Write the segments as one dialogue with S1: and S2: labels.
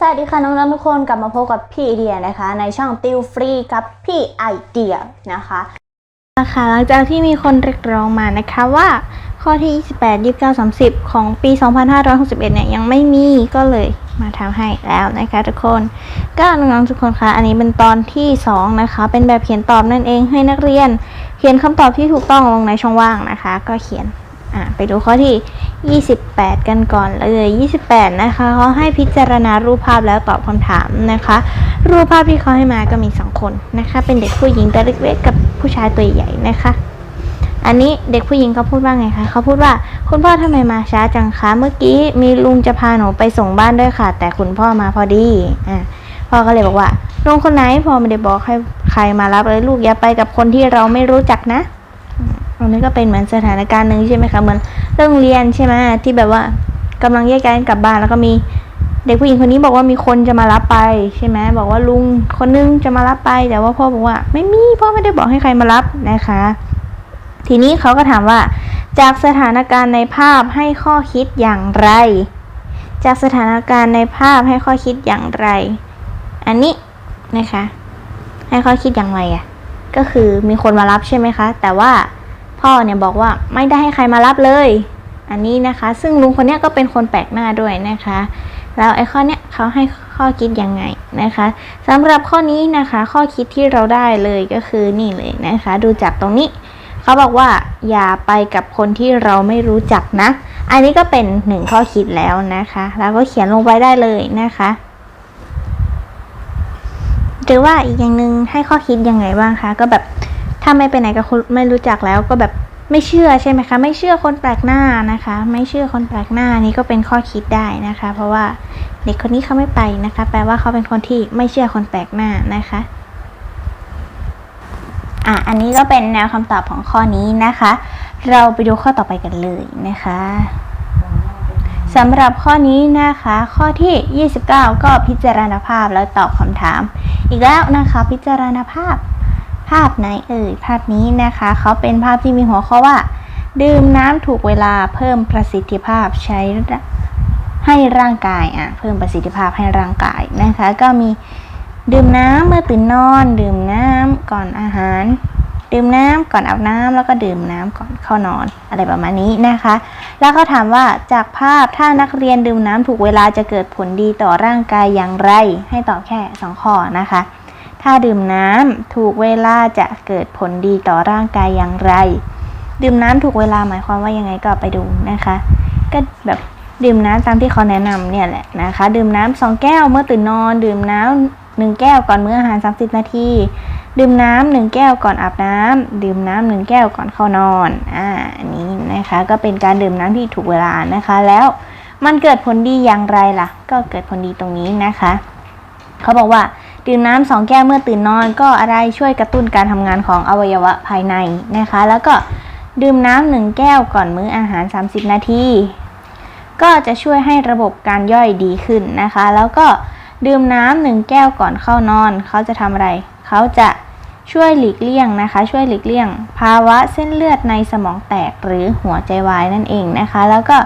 S1: สวัสดีค่ะน้องๆทุกคนกลับมาพบกับพี่ไอเดียนะคะ ในช่องติวฟรีกับพี่ไอเดียนะคะนะ
S2: คะหลังจากที่มีคนเรียกร้องมานะคะว่าข้อที่ 28 29 30 ของปี 2561 เนี่ยยังไม่มีก็เลยมาทำให้แล้วนะคะทุกคนก็น้องๆทุกคนคะอันนี้เป็นตอนที่ 2 นะคะ เป็นแบบเขียนตอบนั่นเองให้นักเรียน เขียนคำตอบที่ถูกต้องลงในช่องว่างนะคะ ก็เขียนอะไปดูข้อที่ 28 กันก่อนเลย 28 นะคะเขาให้พิจารณารูปภาพแล้วตอบคำถามนะคะ รูปภาพที่เขาให้มาก็มี 2 คนนะคะ เป็นเด็กผู้หญิงตัวเล็กๆกับผู้ชายตัวใหญ่นะคะ อันนี้เด็กผู้หญิงเขาพูดว่าไงคะเขาพูดว่าคุณพ่อทำไมมาช้าจังคะเมื่อกี้มีลุงจะพาหนูไปส่งบ้านด้วยค่ะ แต่คุณพ่อมาพอดีอะพ่อก็เลยบอกว่าลุงคนไหนพ่อไม่ได้บอกให้ใครมารับเลยลูกอย่าไปกับคนที่เราไม่รู้จักนะ อันนี้ก็เป็นเหมือนสถานการณ์หนึ่งใช่ไหมคะ เหมือนเรื่องเรียนใช่ไหมที่แบบว่ากำลังแยกย้ายกันกลับบ้านแล้วก็มีเด็กผู้หญิงคนนี้บอกว่ามีคนจะมารับไปใช่ไหมบอกว่าลุงคนนึงจะมารับไป แต่ว่าพ่อบอกว่า ไม่มีพ่อไม่ได้บอกให้ใครมารับนะคะ ทีนี้เขาก็ถามว่า จากสถานการณ์ในภาพให้ข้อคิดอย่างไร จากสถานการณ์ในภาพให้ข้อคิดอย่างไร อันนี้นะคะ ให้ข้อคิดอย่างไรอะ่ะก็คือมีคนมารับใช่ไหมคะ แต่ว่า พ่อเนี่ยบอกว่าไม่ได้ให้ใครมารับเลย อันนี้นะคะ ซึ่งลุงคนเนี้ยก็เป็นคนแปลกหน้าด้วยนะคะ แล้วไอ้ข้อเนี้ยเขาให้ข้อคิดยังไงนะคะสำหรับข้อนี้นะคะ ข้อคิดที่เราได้เลยก็คือนี่เลยนะคะ ดูจากตรงนี้เขาบอกว่าอย่าไปกับคนที่เราไม่รู้จักนะ อันนี้ก็เป็นหนึ่งข้อคิดแล้วนะคะ แล้วก็เขียนลงไปได้เลยนะคะหรือว่าอีกอย่างหนึ่งให้ข้อคิดยังไงบ้างคะก็แบบ ถ้าไม่ไปไหนกับคนไม่รู้จักแล้วก็แบบไม่เชื่อใช่ไหมคะ ไม่เชื่อคนแปลกหน้านะคะ ไม่เชื่อคนแปลกหน้านี่ก็เป็นข้อคิดได้นะคะ เพราะว่าเด็กคนนี้เขาไม่ไปนะคะ แปลว่าเขาเป็นคนที่ไม่เชื่อคนแปลกหน้านะคะอะอันนี้ก็เป็นแนวคำตอบของข้อนี้นะคะ เราไปดูข้อต่อไปกันเลยนะคะสำหรับข้อนี้นะคะ ข้อที่ 29 ก็พิจารณาภาพแล้วตอบคำถาม อีกแล้วนะคะ พิจารณาภาพ ภาพไหนเอ่ยภาพนี้นะคะเขาเป็นภาพที่มีหัวข้อว่า ดื่มน้ำถูกเวลาเพิ่มประสิทธิภาพใช้ให้ร่างกายอะเพิ่มประสิทธิภาพให้ร่างกายนะคะ ก็มีดื่มน้ำเมื่อตื่นนอน ดื่มน้ำก่อนอาหาร ดื่มน้ำก่อนอาบน้ำแล้วก็ดื่มน้ำก่อนเข้านอนอะไรประมาณนี้นะคะ แล้วก็ถามว่าจากภาพถ้านักเรียนดื่มน้ำถูกเวลาจะเกิดผลดีต่อร่างกายอย่างไร ให้ตอบแค่สองข้อนะคะ ถ้าดื่มน้ำถูกเวลาจะเกิดผลดีต่อร่างกายอย่างไร ดื่มน้ำถูกเวลาหมายความว่ายังไงก็ไปดูนะคะ ก็แบบดื่มน้ำตามที่เขาแนะนำเนี่ยแหละนะคะ ดื่มน้ำสองแก้วเมื่อตื่นนอน ดื่มน้ำหนึ่งแก้วก่อนมื้ออาหาร 30 นาที ดื่มน้ำหนึ่งแก้วก่อนอาบน้ำดื่มน้ำหนึ่งแก้วก่อนเข้านอนอ่าอันนี้นะคะก็เป็นการดื่มน้ำที่ถูกเวลานะคะ แล้วมันเกิดผลดีอย่างไรล่ะ ก็เกิดผลดีตรงนี้นะคะ เขาบอกว่า ดื่มน้ำสองแก้วเมื่อตื่นนอนก็อะไรช่วยกระตุ้นการทำงานของอวัยวะภายในนะคะ แล้วก็ดื่มน้ำหนึ่งแก้วก่อนมื้ออาหาร 30 นาที ก็จะช่วยให้ระบบการย่อยดีขึ้นนะคะ แล้วก็ดื่มน้ำหนึ่งแก้วก่อนเข้านอน เขาจะทำอะไร เขาจะช่วยหลีกเลี่ยงนะคะ ช่วยหลีกเลี่ยง ภาวะเส้นเลือดในสมองแตกหรือหัวใจวายนั่นเองนะคะ แล้วก็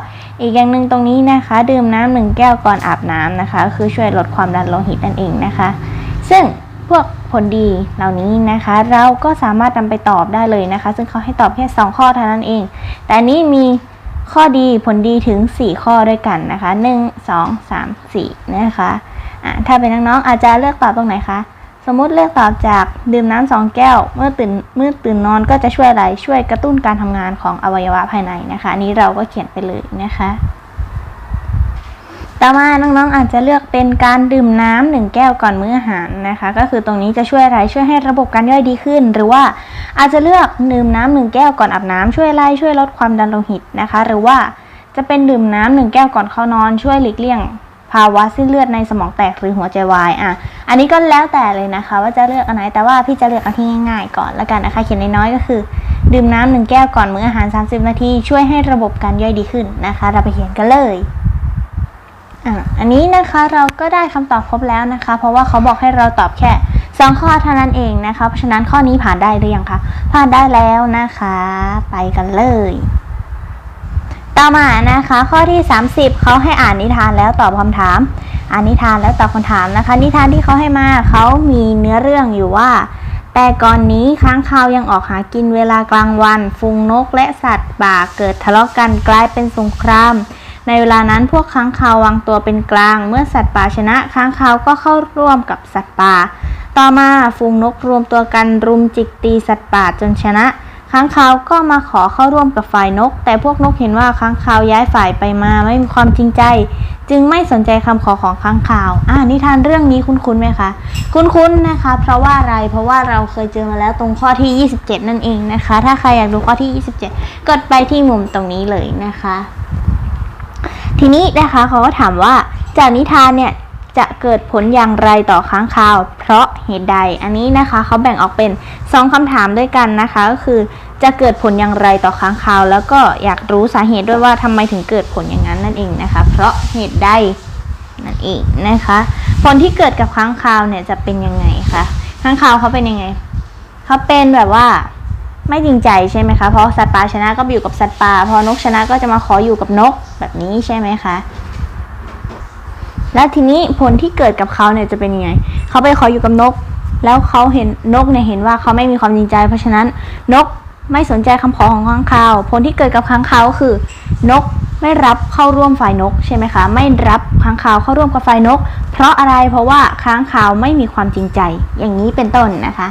S2: อีกอย่างหนึ่งตรงนี้นะคะ ดื่มน้ำหนึ่งแก้วก่อนอาบน้ำนะคะ คือช่วยลดความดันโลหิตนั่นเองนะคะ ซึ่งพวกผลดีเหล่านี้นะคะ เราก็สามารถนำไปตอบได้เลยนะคะ ซึ่งเขาให้ตอบแค่ 2 ข้อเท่านั้นเอง แต่นี้มีข้อดีผลดีถึง 4 ข้อด้วยกันนะคะ 1 2 3 4 นะคะอะถ้าเป็นน้องๆอาจจะเลือกตอบตรงไหนคะ สมมุติเลือกตอบจากดื่มน้ำสองแก้ว เมื่อตื่นเมื่อตื่นนอนก็จะช่วยอะไรช่วยกระตุ้นการทำงานของอวัยวะภายในนะคะ นี้เราก็เขียนไปเลยนะคะ ต่อมาน้องๆอาจจะเลือกเป็นการดื่มน้ำหนึ่งแก้วก่อนมื้ออาหารนะคะ ก็คือตรงนี้จะช่วยอะไรช่วยให้ระบบการย่อยดีขึ้น หรือว่าอาจจะเลือกดื่มน้ำหนึ่งแก้วก่อนอาบน้ำช่วยไล่ช่วยลดความดันโลหิตนะคะ หรือว่าจะเป็นดื่มน้ำหนึ่งแก้วก่อนเข้านอนช่วยหลีกเลี่ยงภาวะเส้นเลือดในสมองแตกหรือหัวใจวายอะ อันนี้ก็แล้วแต่เลยนะคะ ว่าจะเลือกอันไหน แต่ว่าพี่จะเลือกเอาที่ง่ายๆก่อนแล้วกันนะคะ เขียนน้อยๆก็คือ ดื่มน้ำหนึ่งแก้วก่อนมื้ออาหาร 30 นาที ช่วยให้ระบบการย่อยดีขึ้นนะคะ เราไปเขียนกันเลย อะอันนี้นะคะเราก็ได้คำตอบครบแล้วนะคะ เพราะว่าเขาบอกให้เราตอบแค่สองข้อเท่านั้นเองนะคะ เพราะฉะนั้นข้อนี้ผ่านได้หรือยังคะผ่านได้แล้วนะคะ ไปกันเลย ต่อมานะคะ ข้อที่ 30 เขาให้อ่านนิทานแล้วตอบคำถาม อ่านนิทานแล้วตอบคำถามนะคะ นิทานที่เขาให้มาเขามีเนื้อเรื่องอยู่ว่า แต่ก่อนนี้ค้างคาวยังออกหากินเวลากลางวัน ฟูงนกและสัตว์ป่าเกิดทะเลาะกันกลายเป็นสงคราม ในเวลานั้นพวกค้างคาววางตัวเป็นกลาง เมื่อสัตว์ป่าชนะค้างคาวก็เข้าร่วมกับสัตว์ป่า ต่อมาฟูงนกรวมตัวกันรุมจิกตีสัตว์ป่าจนชนะค้างคาวก็มาขอเข้าร่วมกับฝ่ายนก แต่พวกนกเห็นว่าค้างคาวย้ายฝ่ายไปมาไม่มีความจริงใจ จึงไม่สนใจคำขอของค้างคาว อ่านิทานเรื่องนี้คุ้นๆไหมคะ คุ้นๆนะคะ เพราะว่าอะไร เพราะว่าเราเคยเจอมาแล้วตรงข้อที่ 27 นั่นเองนะคะ ถ้าใครอยากดูข้อที่ 27 กดไปที่มุมตรงนี้เลยนะคะ ทีนี้นะคะเขาก็ถามว่าจากนิทานเนี่ยจะเกิดผลอย่างไรต่อค้างคาว เพราะเหตุใด อันนี้นะคะเขาแบ่งออกเป็น 2คำถามด้วยกันนะคะ ก็คือจะเกิดผลอย่างไรต่อค้างคาว แล้วก็อยากรู้สาเหตุด้วยว่าทำไมถึงเกิดผลอย่างนั้นนั่นเองนะคะ เพราะเหตุใดนั่นเองนะคะ ผลที่เกิดกับค้างคาวเนี่ยจะเป็นยังไงคะค้างคาวเขาเป็นยังไงเขาเป็นแบบว่า ไม่จริงใจใช่ไหมคะ เพราะสัตว์ป่าชนะก็อยู่กับสัตว์ป่า พอนกชนะก็จะมาขออยู่กับนกแบบนี้ใช่ไหมคะ แล้วทีนี้ผลที่เกิดกับเขาเนี่ยจะเป็นยังไง เขาไปขออยู่กับนก แล้วเขาเห็นนกเนี่ยเห็นว่าเขาไม่มีความจริงใจ เพราะฉะนั้นนกไม่สนใจคำขอของค้างคาว ผลที่เกิดกับค้างคาวคือ นกไม่รับเข้าร่วมฝ่ายนกใช่ไหมคะ ไม่รับค้างคาวเข้าร่วมกับฝ่ายนก เพราะอะไร เพราะว่าค้างคาวไม่มีความจริงใจ อย่างนี้เป็นต้นนะคะ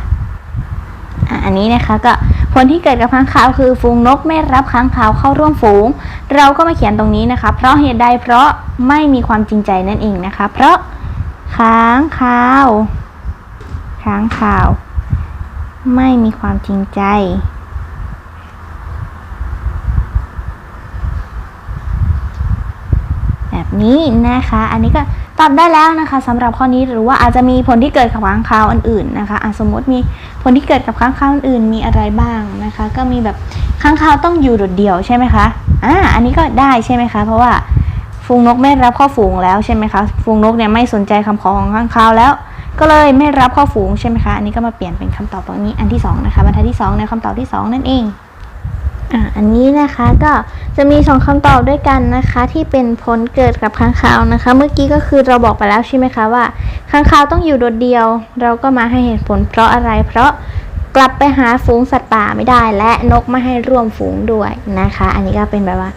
S2: อันนี้นะคะก็ ผลที่เกิดกับค้างคาวคือฝูงนกไม่รับค้างคาวเข้าร่วมฝูง เราก็มาเขียนตรงนี้นะคะ เพราะเหตุใดเพราะไม่มีความจริงใจนั่นเองนะคะ เพราะค้างคาว ค้างคาว ไม่มีความจริงใจ แบบ นี้นะคะ อันนี้ก็ตอบได้แล้วนะคะสำหรับข้อนี้หรือว่าอาจจะมีผลที่เกิดกับค้างคาวอื่นๆนะคะะสมมติมีผลที่เกิดกับค้างคาวอื่นมีอะไรบ้างนะคะ ก็มีแบบค้างคาวต้องอยู่โดดเดี่ยวใช่ไหมคะอ่าอันนี้ก็ได้ใช่ไหมคะ เพราะว่าฟูงนกไม่รับข้าฝูงแล้วใช่ไหมคะฟูงนกเนี่ยไม่สนใจคำขอของค้างคาวแล้ว ก็เลยไม่รับข้าฝูงใช่ไหมคะ อันนี้ก็มาเปลี่ยนเป็นคำตอบตรงนี้อันที่สองนะคะบรรทัดที่สองในคำตอบที่สองนั่นเอง อ่าอันนี้นะคะก็จะมีสองคำตอบด้วยกันนะคะ ที่เป็นผลเกิดกับค้างคาวนะคะ เมื่อกี้ก็คือเราบอกไปแล้วใช่ไหมคะว่าค้างคาวต้องอยู่โดดเดียว เราก็มาให้เหตุผลเพราะอะไร เพราะกลับไปหาฝูงสัตว์ป่าไม่ได้ และนกไม่ให้ร่วมฝูงด้วยนะคะ อันนี้ก็เป็นแบบว่า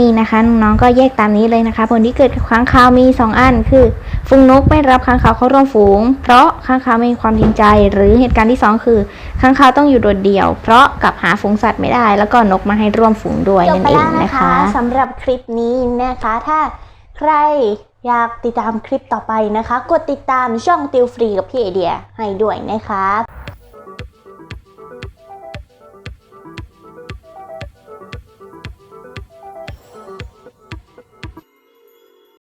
S2: นี่นะคะน้องๆก็แยกตามนี้เลยนะคะ ผลที่เกิดกับค้างคาวมีสองอัน คือ ฝูงนกไม่รับค้างคาวเข้าร่วมฝูง เพราะค้างคาวไม่มีความจริงใจ หรือเหตุการณ์ที่สองคือค้างคาวต้องอยู่โดดเดี่ยว เพราะกลับหาฝูงสัตว์ไม่ได้ แล้วก็นกมาให้ร่วมฝูงด้วยนั่นเอง
S1: นะ
S2: คะ
S1: สำหรับคลิปนี้นะคะถ้าใครอยากติดตามคลิปต่อไปนะคะ กดติดตามช่องติวฟรีกับพี่ไอเดียให้ด้วยนะคะ